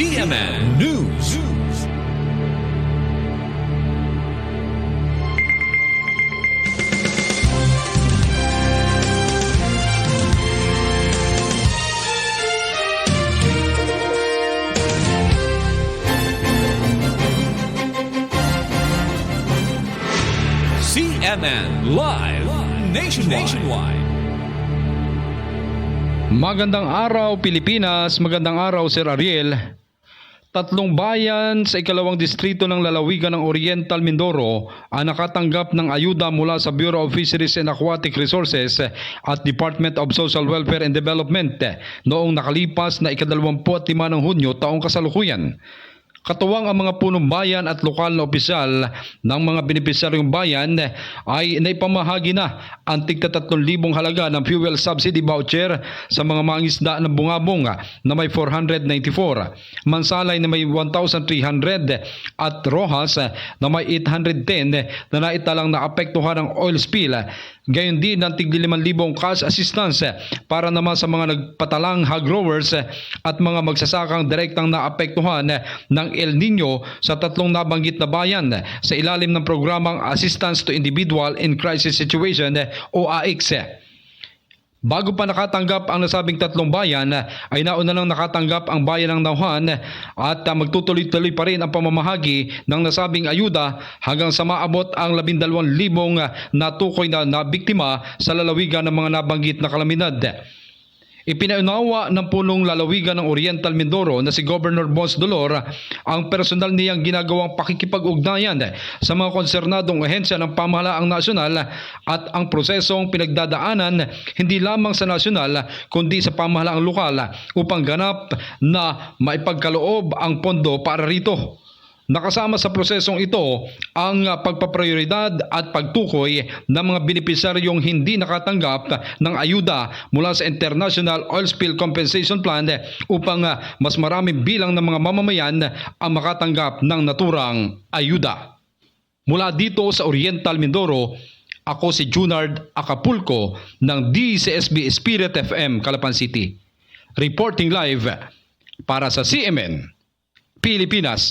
CNN News. CNN Live Nationwide. Magandang araw Pilipinas, magandang araw Sir Ariel. Tatlong bayan sa ikalawang distrito ng lalawigan ng Oriental Mindoro ang nakatanggap ng ayuda mula sa Bureau of Fisheries and Aquatic Resources at Department of Social Welfare and Development noong nakalipas na ikadalawamput lima ng Hunyo taong kasalukuyan. Katuwang ang mga punong bayan at lokal na opisyal ng mga benepisyaryong bayan ay naipamahagi na ang tigta 3,000 halaga ng fuel subsidy voucher sa mga mangisda ng bungabong na may 494, mansalay na may 1,300 at rohas na may 810 na naitalang naapektuhan ng oil spill. Gayon din ng tigli 5,000 cash assistance para naman sa mga nagpatalang hog growers at mga magsasakang direktang naapektuhan ng El Nino sa tatlong nabanggit na bayan sa ilalim ng programang Assistance to Individual in Crisis Situation o AICS. Bago pa nakatanggap ang nasabing tatlong bayan, ay nauna nang nakatanggap ang bayan ng Nauhan at magtutuloy-tuloy pa rin ang pamamahagi ng nasabing ayuda hanggang sa maabot ang 12,000 na tukoy na, na biktima sa lalawigan ng mga nabanggit na kalamidad. Ipinaunawa ng punong lalawigan ng Oriental Mindoro na si Governor Bons Dolor ang personal niyang ginagawang pakikipag-ugnayan sa mga konsernadong ahensya ng pamahalaang nasyonal at ang prosesong pinagdadaanan hindi lamang sa nasyonal kundi sa pamahalaang lokal upang ganap na maipagkaloob ang pondo para rito. Nakasama sa prosesong ito ang pagpaprioridad at pagtukoy ng mga benepisyaryong hindi nakatanggap ng ayuda mula sa International Oil Spill Compensation Plan upang uh, mas maraming bilang ng mga mamamayan ang makatanggap ng naturang ayuda. Mula dito sa Oriental Mindoro, ako si Junard Acapulco ng DCSB Spirit FM Calapan City. Reporting live para sa CMN Pilipinas.